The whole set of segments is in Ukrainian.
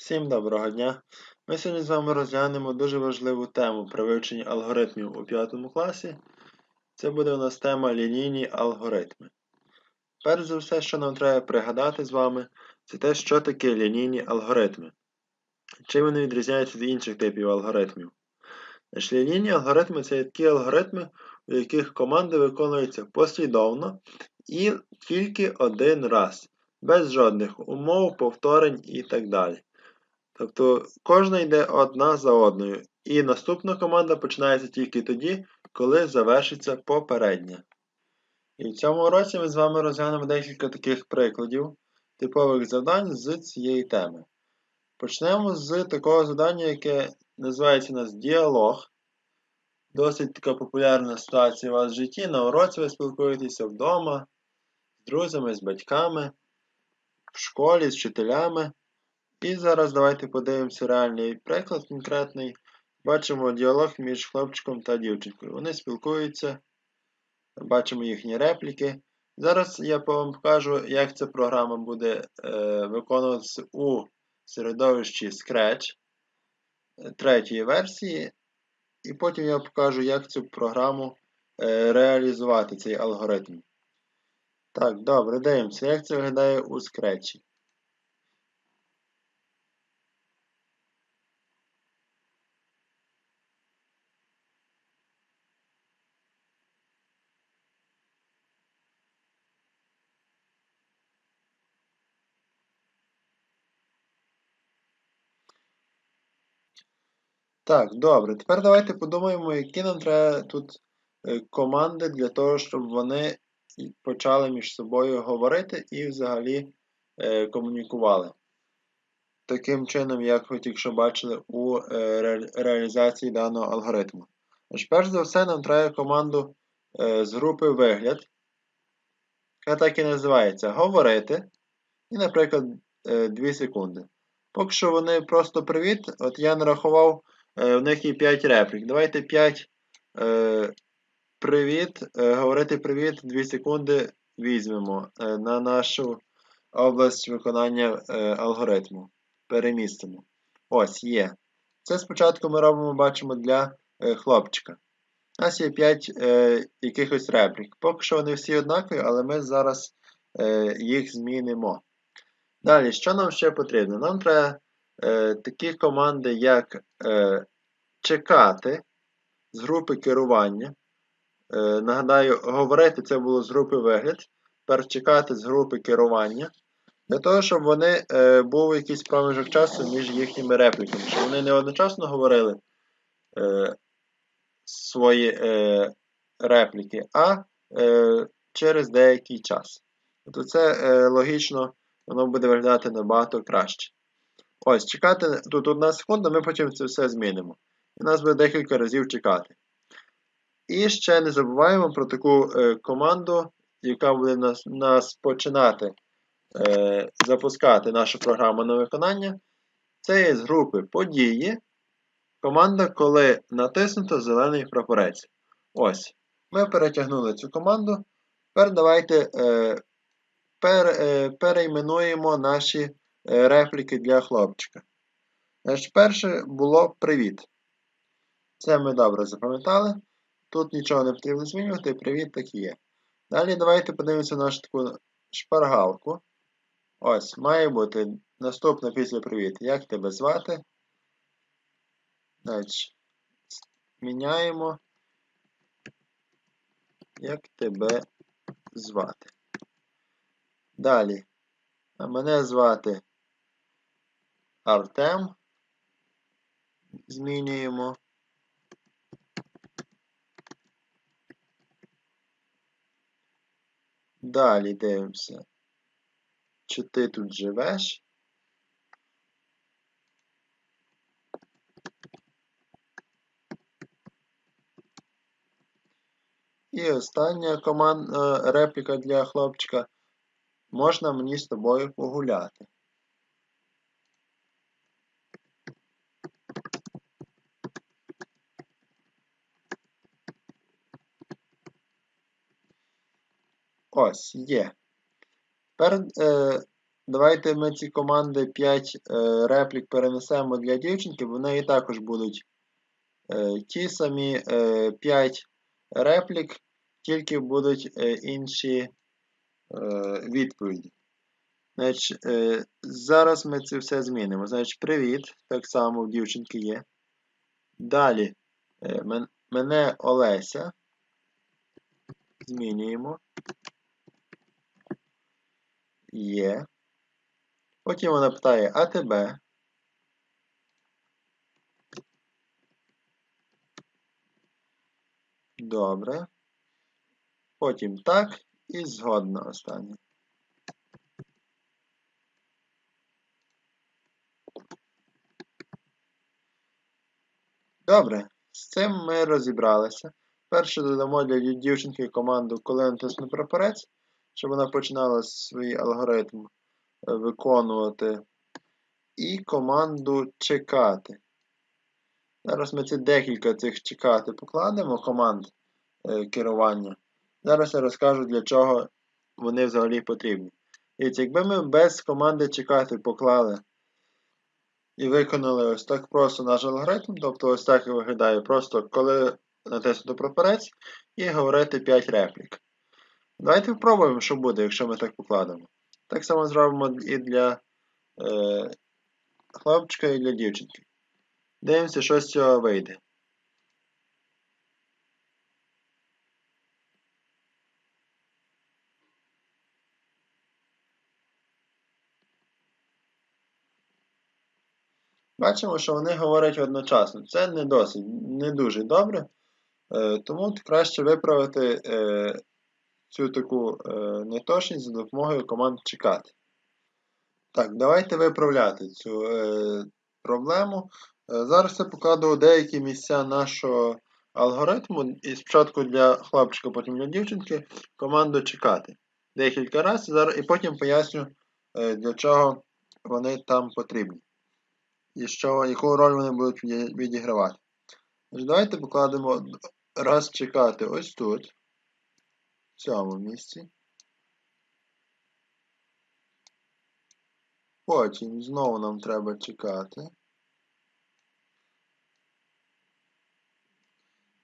Всім доброго дня! Ми сьогодні з вами розглянемо дуже важливу тему при вивченні алгоритмів у 5 класі. Це буде у нас тема лінійні алгоритми. Перш за все, що нам треба пригадати з вами, це те, що таке лінійні алгоритми. Чим вони відрізняються від інших типів алгоритмів. Значить, Лінійні алгоритми це такі алгоритми, у яких команди виконуються послідовно і тільки один раз, без жодних умов, повторень і так далі. Тобто кожна йде одна за одною. І наступна команда починається тільки тоді, коли завершиться попередня. І в цьому уроці ми з вами розглянемо декілька таких прикладів типових завдань з цієї теми. Почнемо з такого завдання, яке називається у нас діалог. Досить така популярна ситуація у вас в житті. На уроці ви спілкуєтеся вдома, з друзями, з батьками, в школі, з вчителями. І зараз давайте подивимося реальний приклад конкретний. Бачимо діалог між хлопчиком та дівчинкою. Вони спілкуються, бачимо їхні репліки. Зараз я вам покажу, як ця програма буде е, виконуватися у середовищі Scratch е, третьої версії. І потім я покажу, як цю програму е, реалізувати, цей алгоритм. Так, добре, дивимося, як це виглядає у Scratch. Так, добре. Тепер давайте подумаємо, які нам треба тут е, команди для того, щоб вони почали між собою говорити і взагалі е, комунікували. Таким чином, як ви тільки що бачили у е, реалізації даного алгоритму. Тож, перш за все, нам треба команду з групи вигляд, яка так і називається говорити. І, наприклад, 2 секунди. Поки що вони просто привіт. От я нарахував. Е, в них є 5 реплік. Давайте 5 е, привіт. Е, говорити привіт 2 секунди візьмемо е, на нашу область виконання алгоритму. Перемістимо. Ось є. Це спочатку ми робимо, бачимо для хлопчика. У нас є 5 е, якихось реплік. Поки що вони всі однакові, але ми зараз е, їх змінимо. Далі, що нам ще потрібно? Нам треба е, такі команди, як е, чекати з групи керування. Е, нагадаю, говорити це було з групи вигляд. Тепер чекати з групи керування. Для того, щоб вони е, був якийсь проміжок часу між їхніми репліками. Щоб вони не одночасно говорили е, свої е, репліки, а е, через деякий час. Тобто це е, логічно, воно буде виглядати набагато краще. Ось, чекати тут одна секунда, ми потім це все змінимо. І нас буде декілька разів чекати. І ще не забуваємо про таку е, команду, яка буде нас нас починати е, запускати нашу програму на виконання. Це є з групи події. Команда, коли натиснуто зелений прапорець. Ось. Ми перетягнули цю команду. Тепер давайте е, пер, е, перейменуємо наші репліки для хлопчика. Значить, Перше було привіт. Це ми добре запам'ятали. Тут нічого не потрібно змінювати, привіт так і є. Далі давайте подивимося нашу таку шпаргалку. Ось, має бути наступне після привіт. Як тебе звати? Значить, міняємо. Як тебе звати? Далі. А мене звати Артем. Змінюємо. Далі дивимося, чи ти тут живеш. І остання команда репліка для хлопчика. Можна мені з тобою погуляти. Ось є. Тепер е, давайте ми ці команди 5 е, реплік перенесемо для дівчинки, бо в неї також будуть е, ті самі е, 5 реплік, тільки будуть інші відповіді. Зараз ми це все змінимо. Значить, привіт. Так само в дівчинки є. Далі мен, мене Олеся. Змінюємо. Є. Потім вона питає, а тебе? Добре. Потім так і згодна останнє. Добре, з цим ми розібралися. Перше додамо для дівчинки команду, коли натисну прапорець, щоб вона починала свій алгоритм е, виконувати. І команду чекати. Зараз ми ці декілька цих чекати покладемо команд е, керування. Зараз я розкажу, для чого вони взагалі потрібні. Дивіться, якби ми без команди чекати поклали і виконали ось так просто наш алгоритм, тобто ось так і виглядає просто коли натиснути прапорець і говорити 5 реплік. Давайте спробуємо, що буде, якщо ми так покладемо. Так само зробимо і для е, хлопчика, і для дівчинки. Дивимося, що з цього вийде. Бачимо, що вони говорять одночасно. Це не досить, не дуже добре. Е, тому краще виправити е, цю таку е, неточність за допомогою команд чекати. Так, давайте виправляти цю проблему. Зараз я покладу деякі місця нашого алгоритму. І спочатку для хлопчика, потім для дівчинки команду чекати. Декілька разів і потім поясню, для чого вони там потрібні і що, яку роль вони будуть відігравати. Давайте покладемо раз чекати ось тут, цьому місці. Потім знову нам треба чекати.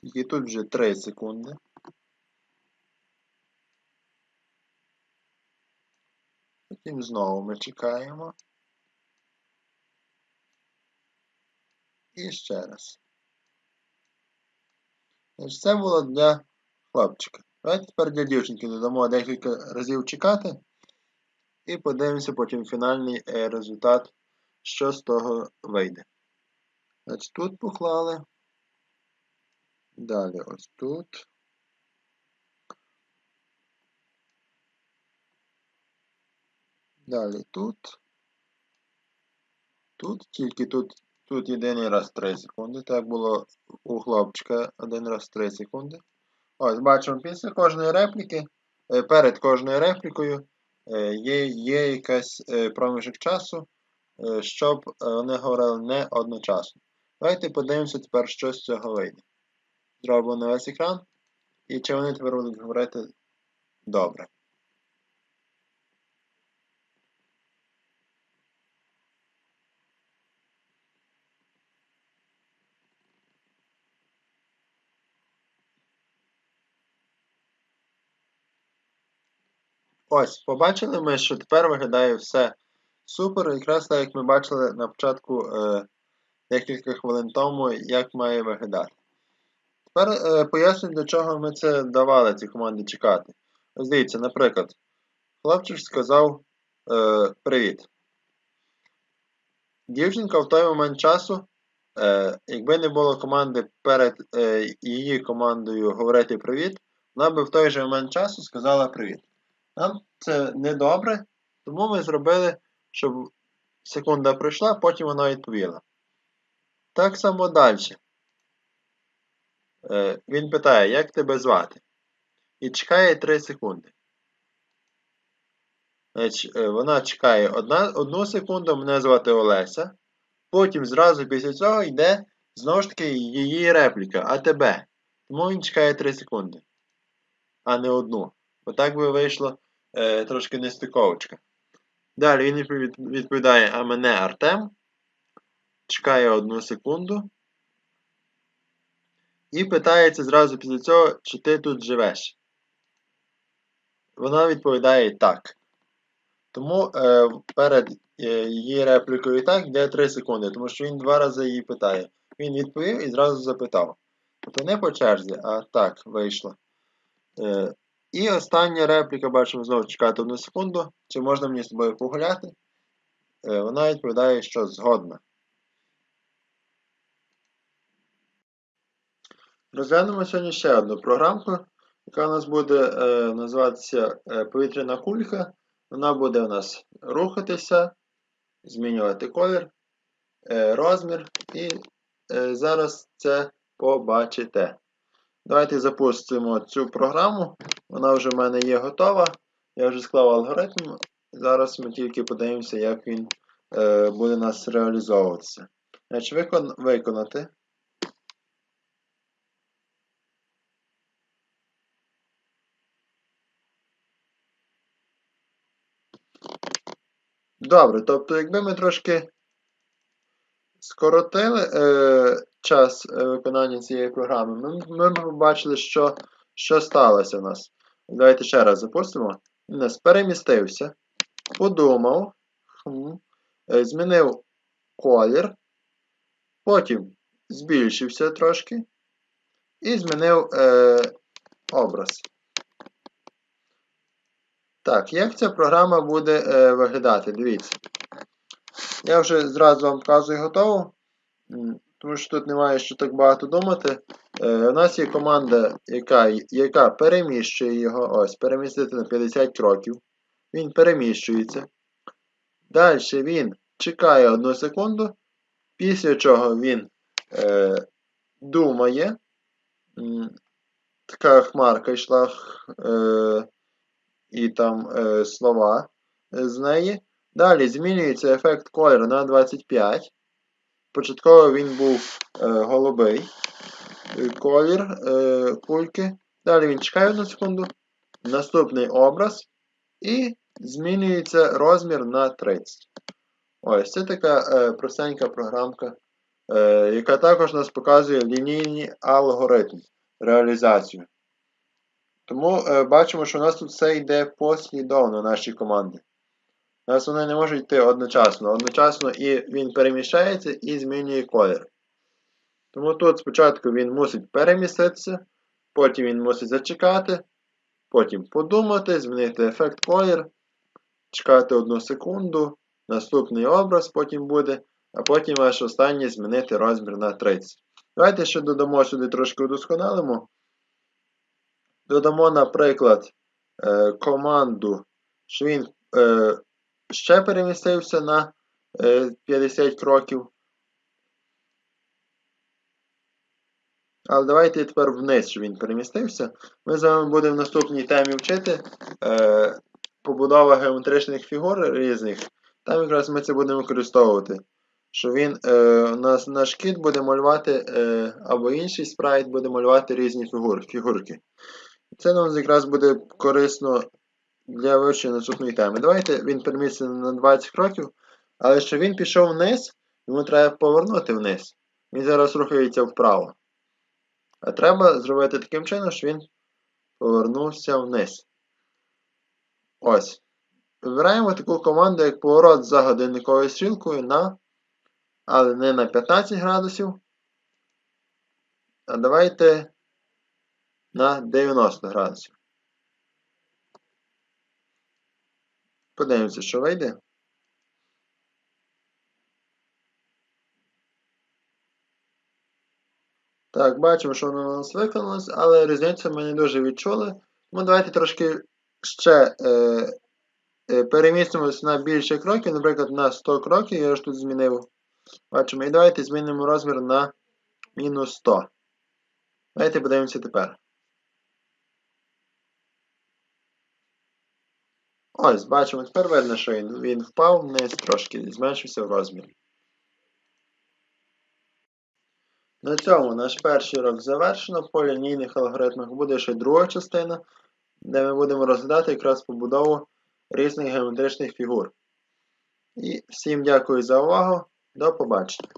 Тільки тут вже 3 секунди. Потім знову ми чекаємо. І ще раз. Це було для хлопчика. Давайте тепер для дівчинки додамо декілька разів чекати. І подивимося потім фінальний е, результат, що з того вийде. Значить, Тут поклали. Далі ось тут. Далі тут. Тут, тільки тут Тут єдиний раз 3 секунди. Так було у хлопчика один раз 3 секунди. Ось, бачимо, після кожної репліки, е, перед кожною реплікою е, є є якийсь е, проміжок часу, щоб вони говорили не одночасно. Давайте подивимося тепер, що з цього вийде. Зробимо на весь екран. І чи вони тепер будуть говорити добре. Ось, побачили ми, що тепер виглядає все супер. Якраз так, як ми бачили на початку е, декілька хвилин тому, як має виглядати. Тепер е, поясню, для чого ми це давали, ці команди чекати. Ось дивіться, наприклад, хлопчик сказав е, привіт. Дівчинка в той момент часу, е, якби не було команди перед е, її командою говорити привіт, вона би в той же момент часу сказала привіт. Нам це не добре, тому ми зробили, щоб секунда пройшла, потім вона відповіла. Так само далі. Е, він питає, як тебе звати? І чекає 3 секунди. Значить, е, Вона чекає одна, одну секунду, мене звати Олеся. Потім зразу після цього йде знову ж таки її репліка, а тебе. Тому він чекає 3 секунди, а не одну. Бо так би вийшло е, трошки нестиковочка. Далі він відповідає, а мене Артем. Чекає одну секунду. І питається зразу після цього, чи ти тут живеш. Вона відповідає так. Тому е, перед е, її реплікою так йде 3 секунди, тому що він два рази її питає. Він відповів і зразу запитав. Тобто не по черзі, а так вийшло. Е, і остання репліка, бачимо знову чекати одну секунду. Чи можна мені з тобою погуляти? Е, вона відповідає, що згодна. Розглянемо сьогодні ще одну програмку, яка у нас буде е, називатися е, повітряна кулька. Вона буде у нас рухатися, змінювати колір, е, розмір, і е, зараз це побачите. Давайте запустимо цю програму. Вона вже в мене є готова. Я вже склав алгоритм. Зараз ми тільки подивимося, як він е, буде нас реалізовуватися. Значить, викон, виконати. Добре, тобто, якби ми трошки скоротили е, час е, виконання цієї програми, ми, ми побачили, що, що сталося в нас. Давайте ще раз запустимо. У нас перемістився, подумав, е, змінив колір, потім збільшився трошки і змінив е, образ. Так, як ця програма буде е, виглядати? Дивіться. Я вже зразу вам показую готово, тому що тут немає що так багато думати. Е, у нас є команда, яка, яка переміщує його. Ось, перемістити на 50 кроків. Він переміщується. Далі він чекає одну секунду, після чого він е, думає. Така хмарка йшла. Е, і там е, слова з неї. Далі змінюється ефект кольору на 25. Початково він був е, голубий е, колір е, кульки. Далі він чекає одну секунду. Наступний образ. І змінюється розмір на 30. Ось це така е, простенька програмка, е, яка також нас показує лінійний алгоритм реалізацію. Тому е, бачимо, що у нас тут все йде послідовно наші команди. Нас вони не можуть йти одночасно. Одночасно і він переміщається і змінює колір. Тому тут спочатку він мусить переміститися, потім він мусить зачекати, потім подумати, змінити ефект колір, чекати одну секунду, наступний образ потім буде, а потім аж останнє змінити розмір на 30. Давайте ще додамо сюди трошки удосконалимо. Додамо, наприклад, е, команду, що він е, ще перемістився на 50 кроків. Але давайте тепер вниз, щоб він перемістився. Ми з вами будемо в наступній темі вчити е, побудова геометричних фігур різних. Там якраз ми це будемо використовувати. Що він е, наш, наш кіт буде малювати, е, або інший спрайт буде малювати різні фігур, фігурки. Це нам якраз буде корисно для вивчення наступної теми. Давайте він переміститься на 20 кроків, але щоб він пішов вниз, йому треба повернути вниз. Він зараз рухається вправо. А треба зробити таким чином, що він повернувся вниз. Ось. Вибираємо таку команду, як поворот за годинниковою стрілкою на, але не на 15 градусів. А давайте на 90 градусів. Подивимося, що вийде. Так, бачимо, що воно у нас виконалось, але різницю ми не дуже відчули. Тому давайте трошки ще е, е, перемістимося на більше кроків, наприклад, на 100 кроків, я ж тут змінив. Бачимо, і давайте змінимо розмір на мінус 100. Давайте подивимося тепер. Ось, бачимо, тепер видно, що він, він впав вниз трошки, зменшився в розмірі. На цьому наш перший урок завершено. По лінійних алгоритмах буде ще друга частина, де ми будемо розглядати якраз побудову різних геометричних фігур. І всім дякую за увагу. До побачення.